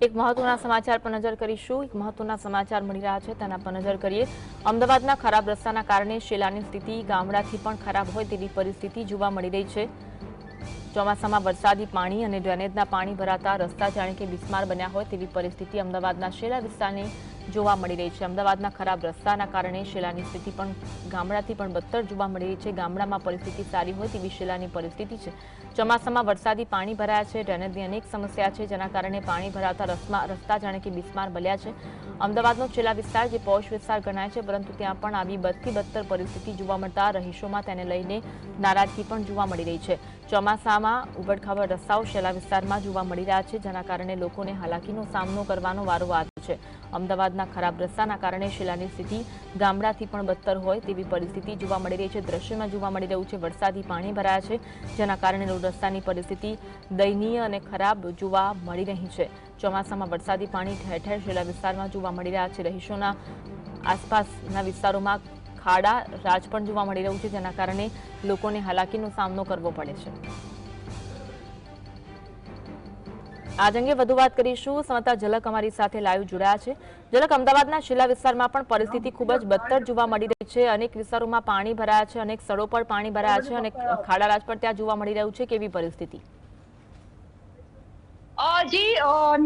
એક મહત્વના સમાચાર પર નજર કરીશું. એક મહત્વના સમાચાર મળી રહ્યા છે, તેના પર નજર કરીએ. અમદાવાદના ખરાબ રસ્તાના કારણે શેલાની સ્થિતિ ગામડાથી પણ ખરાબ હોય તેવી પરિસ્થિતિ જોવા મળી રહી છે. ચોમાસામાં વરસાદી પાણી અને ડ્રેનેજના પાણી ભરાતા રસ્તા જાણે કે બિસ્માર બન્યા હોય તેવી પરિસ્થિતિ અમદાવાદના શેલા વિસ્તારની જોવા મળી રહી છે. અમદાવાદના ખરાબ રસ્તાના કારણે શેલાની સ્થિતિ પણ ગામડાથી પણ બદતર જોવા મળી રહી છે. ગામડામાં પરિસ્થિતિ સારી હોય તેવી શેલાની પરિસ્થિતિ છે. ચોમાસામાં વરસાદી પાણી ભરાયા છે. ડ્રેનેજની અનેક સમસ્યા છે, જેના કારણે પાણી ભરાતા રસ્તા રસ્તા જાણે કે બિસ્માર બન્યા છે. અમદાવાદનો છેલ્લા વિસ્તાર જે પોશ વિસ્તાર ગણાય છે, પરંતુ ત્યાં પણ આવી બદથી બદતર પરિસ્થિતિ જોવા મળતા રહીશોમાં તેને લઈને નારાજગી પણ જોવા મળી રહી છે. ચોમાસામાં ઉબડખાબડ રસ્તાઓ શેલા વિસ્તારમાં જોવા મળી રહ્યા છે, જેના કારણે લોકોને હાલાકીનો સામનો કરવાનો વારો આવ્યો છે. અમદાવાદના ખરાબ રસ્તાના કારણે શિલાની સ્થિતિ ગામડાથી પણ બદતર હોય તેવી પરિસ્થિતિ જોવા મળી રહી છે. દ્રશ્યમાં જોવા મળી રહ્યું છે, વરસાદી પાણી ભરાયા છે, જેના કારણે રસ્તાની પરિસ્થિતિ દયનીય અને ખરાબ જોવા મળી રહી છે. ચોમાસામાં વરસાદી પાણી ઠેર ઠેર શેલા વિસ્તારમાં જોવા મળી રહ્યા છે. રહીશોના આસપાસના વિસ્તારોમાં ખાડા રાજ પણ જોવા મળી રહ્યું છે, જેના કારણે લોકોને હાલાકીનો સામનો કરવો પડે છે. આજ અંગે વધુ વાત કરીશું. સમતા ઝલક અમારી સાથે લાઈવ જોડાયા છે. ઝલક અમદાવાદના શિલા વિસ્તારમાં પણ પરિસ્થિતિ ખૂબ જ બદતર જોવા મળી રહી છે. અનેક વિસ્તારોમાં પાણી ભરાયા છે, અનેક સ્થળો પર પાણી ભરાયા છે અને ખાડા રાજ પણ ત્યાં જોવા મળી રહ્યું છે. કેવી પરિસ્થિતિ? જી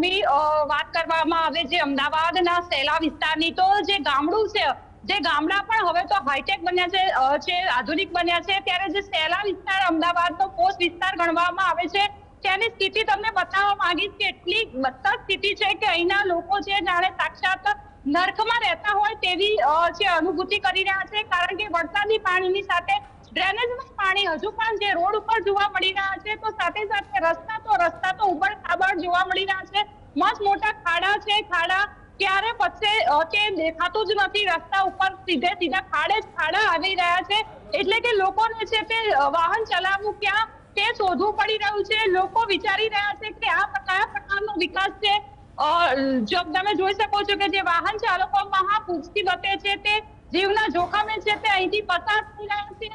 ની વાત કરવામાં આવે જે અમદાવાદના સેલા વિસ્તારની તો જે ગામડું છે, જે ગામડા પણ હવે તો હાઈટેક બન્યા છે છે, આધુનિક બન્યા છે. ત્યારે જે સેલા વિસ્તાર અમદાવાદનો પોસ્ટ વિસ્તાર ગણવામાં આવે છે ત્યાંની સ્થિતિ તમને બતાવવા માંગીશ કે એટલી બદતર સ્થિતિ છે કે અહીંના લોકો છે જાણે સાક્ષાત નર્કમાં રહેતા હોય તેવી જે અનુભૂતિ કરી રહ્યા છે. કારણ કે વરસાદી પાણીની સાથે ડ્રેનેજનું પાણી હજુ પણ જે રોડ ઉપર જોવા મળી રહ્યા છે, તો સાથે સાથે રસ્તા તો રસ્તા તો ઉબડ ખાબડ જોવા મળી રહ્યા છે. મસ્ત મોટા ખાડા છે. ખાડા ક્યારે પછી કે દેખાતું જ નથી. રસ્તા ઉપર સીધે સીધા ખાડે જ ખાડા આવી રહ્યા છે. એટલે કે લોકોને છે તે વાહન ચલાવવું ક્યાં તે શોધવું પડી રહ્યું છે. લોકો વિચારી રહ્યા છે કે આ કયા પ્રકારનો વિકાસ છે. જો તમે જોઈ શકો છો કે જે વાહન ચાલકો મહાપૂછતી બતે છે તે જીવના જોખમે છે. તે અહીંથી પસાર થઈ રહ્યા છે.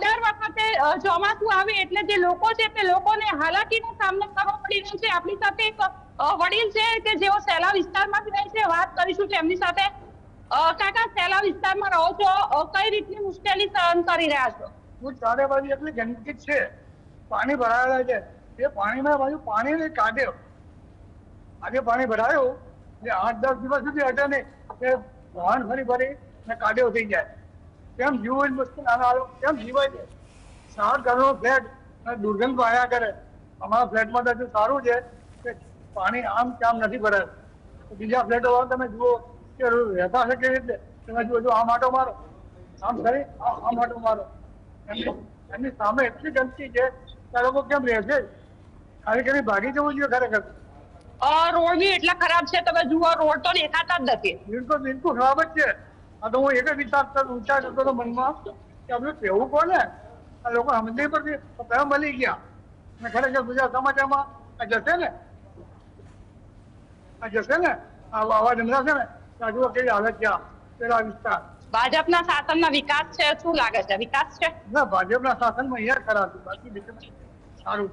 દર વખતે ચોમાસું આવે એટલે જે લોકો છે તે લોકોને હાલાકીનો સામનો કરવો પડી રહ્યો છે. આપણી સાથે એક વડીલ છે કે જેઓ સેલા વિસ્તારમાંથી રહે છે. વાત કરીશું તેમની સાથે. કાકા, સેલા વિસ્તારમાં રહો છો. કઈ રીતની મુશ્કેલી સહન કરી રહ્યા છો? હું ચારે બાજુ એટલે ગંદકી છે. પાણી ભરાયેલા છે. એ પાણીમાં બાજુ પાણી ને કાઢે. આજે પાણી ભરાયું, એટલે આઠ દસ દિવસ સુધી હટે નહીં. કે વાહન ફરી ફરી ને કાઢ્યો થઈ જાય. કેમ જીવન મુશ્કેલ આના કેમ જીવાય છે? સાત ઘરનો ફ્લેટ દુર્ગંધ આવ્યા કરે. અમારા ફ્લેટમાં તો સારું છે, કે પાણી આમ કામ નથી ભરાયું. બીજા ફ્લેટો તમે જુઓ કે રહેતા હશે કેવી રીતે? તમે જુઓ જો આ માટો મારો. આમ કરી, આ માટો મારો. એમની સામે એટલી ગંદકી છે આ લોકો કેમ રહેશે ખાલી કરી ભાગી જવું જોઈએ ખરેખર. રોડ બી એટલા ખરાબ છે તમે જુઓ રોડ તો દેખાતા જ નથી. બિલકુલ બિલકુલ ખરાબ જ છે. આ તો હું એક જ વિચાર વિચાર કરતો હતો મનમાં કે આપણે કહેવું કોને? આ લોકો સમજે પરથી તો કયા મળી ગયા. અને ખરેખર ગુજરાત સમાચારમાં આ જશે ને? આ જશે ને? આ અવાજ સંભળાશે ને? આજુ કેવી હાલત છે પેલા વિસ્તાર. ભાજપના શાસનના વિકાસ છે શું લાગે છે? વિકાસ છે? ના ભાજપના શાસનમાં અહીંયા ખરાબ બાકી બીજું સારું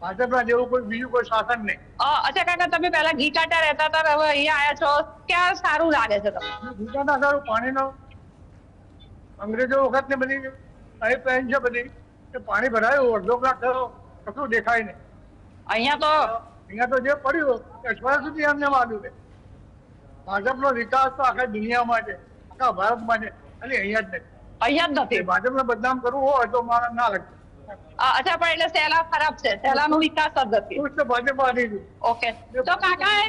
ભાજપના જેવું કોઈ બીજું કોઈ શાસન નહીં. અચ્છા કાકા તમે પહેલા ઘી કાંટા રહેતા હતા હવે અહીંયા આયા છો. ક્યાં સારું લાગે છે તમને? ગુજરાતના સારું પાણીનો અંગ્રેજો વખત ને બધી પાઇપલાઇન છે બધી કે પાણી ભરાયું અડધો કલાક થયો કશું દેખાય નહીં. અહીંયા તો અહીંયા તો જે પડ્યું અઠવાડિયા સુધી એમને આવ્યું છે. ભાજપનો વિકાસ તો આખા દુનિયામાં છે. આખા ભારતમાં છે. ખાલી અહીંયા જ નથી. અહીંયા જ નથી. ભાજપને બદનામ કરવું હોય તો મારા ના લાગે અચ્છા પણ એટલે સેલા ખરાબ છે. સેલાનો વિકાસ જ નથી. ભાજપ હારી ગયું ઓકે. તો કાકાએ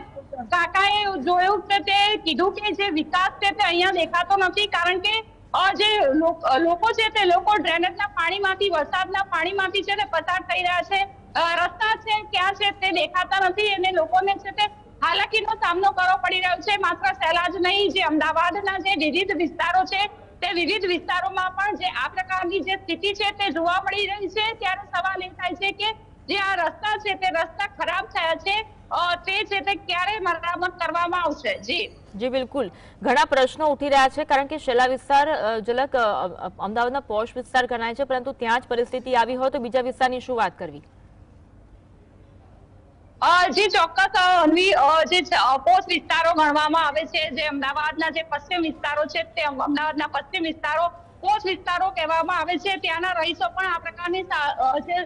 કાકાએ જોયું કે તે કીધું કે જે વિકાસ છે તે અહીંયા દેખાતો નથી કારણ કે જે લોકો છે તે લોકો ડ્રેનેજના પાણીમાંથી વરસાદના પાણીમાંથી છે તે પસાર થઈ રહ્યા છે. રસ્તા છે ક્યાં છે તે દેખાતા નથી. અને લોકોને છે તે હાલાકીનો સામનો કરવો પડી રહ્યો છે. માત્ર સહેલા જ નહીં, જે અમદાવાદના જે વિવિધ વિસ્તારો છે, તે વિવિધ વિસ્તારોમાં પણ જે આ પ્રકારની જે સ્થિતિ છે તે જોવા મળી રહી છે. ત્યારે સવાલ એ થાય છે કે જે આ રસ્તા છે તે રસ્તા ખરાબ થયા છે તે છે તે ક્યારે મરામત કરવામાં આવશે? જી. જી, બિલકુલ. ઘણા પ્રશ્નો ઉઠી રહ્યા છે, કારણ કે શેલા વિસ્તાર જલક અમદાવાદના પોશ વિસ્તાર ગણાય છે, પરંતુ ત્યાં જ પરિસ્થિતિ આવી હોય તો બીજા વિસ્તારની શું વાત કરવી? જી ચોક્કસ અનવી જે પોસ્ટ વિસ્તારો ગણવામાં આવે છે જે અમદાવાદના જે પશ્ચિમ વિસ્તારો છે તે અમદાવાદના પશ્ચિમ વિસ્તારો પોસ્ટ વિસ્તારો કહેવામાં આવે છે. ત્યાંના રહીશો પણ આ પ્રકારની જે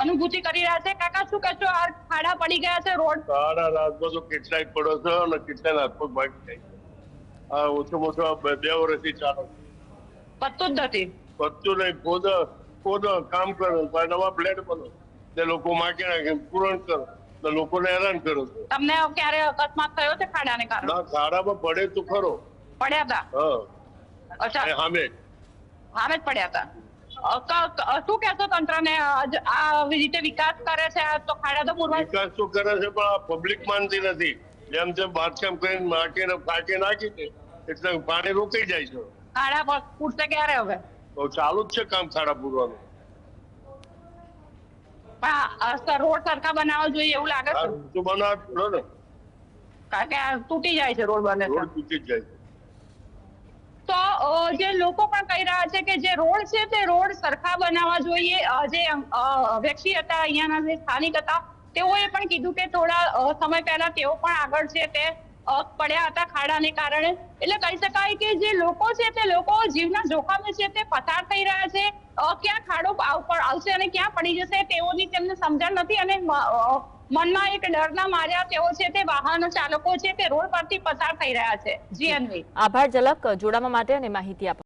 અનુભૂતિ કરી રહ્યા છે. કાકા શું કહેશો? આ ખાડા પડી ગયા છે રોડ ખાડા રાતમાં તો કેટલાય પડો છે અને કેટલાય હાથમાં ભાગી જાય છે આ ઓછો ઓછા બે વર્ષથી ચાલો પત્તું જ નથી. પત્તું નહીં ખોદ ખોદ કામ કરો નવા ફ્લેટ બનો તે લોકો માટે પૂરણ કરો. તો લોકોને હેરાન કરો છો તમને ક્યારે અકસ્માત થયો છે ખાડાને કારણે? ના ખાડામાં પડે તો ખરો. પડ્યા હતા હા. અચ્છા. હામે. સામે જ પડ્યા હતા શું કહેશો તંત્રને? આ રીતે વિકાસ કરે છે તો ખાડા તો પૂરવા વિકાસ તો કરે છે પણ આ પબ્લિક માનતી નથી. જેમ તેમ બાંધકામ કરીને માટીને ફાટી નાખી દે એટલે પાણી રોકાઈ જાય છે. ખાડા પર પૂરશે ક્યારે હવે? તો ચાલુ જ છે કામ ખાડા પૂરવાનું. પણ આ- આ સર- રોડ સરખા બનાવવા જોઈએ એવું લાગે છે? તો બનાવ ને કારણ કે આ તૂટી જાય છે રોડ બને રોડ તૂટી જાય તો જે લોકો પણ કહી રહ્યા છે કે જે રોડ છે તે રોડ સરખા બનાવવા જોઈએ. જે વ્યક્તિ હતા અહીંયાના જે સ્થાનિક હતા તેઓએ પણ કીધું કે થોડા સમય પહેલા તેઓ પણ આગળ છે તે પડ્યા હતા ખાડાને કારણે. એટલે કહી શકાય કે જે લોકો છે તે લોકો જીવના જોખમે છે, તે પસાર થઈ રહ્યા છે. ક્યાં ખાડો આવશે અને ક્યાં પડી જશે, તેઓની તેમને સમજણ નથી અને મનમાં એક ડરના માર્યા તેઓ છે તે વાહન ચાલકો છે તે રોડ પરથી પસાર થઈ રહ્યા છે. જી અન્વી આભાર, ઝલક, જોડાવા માટે અને માહિતી આપવા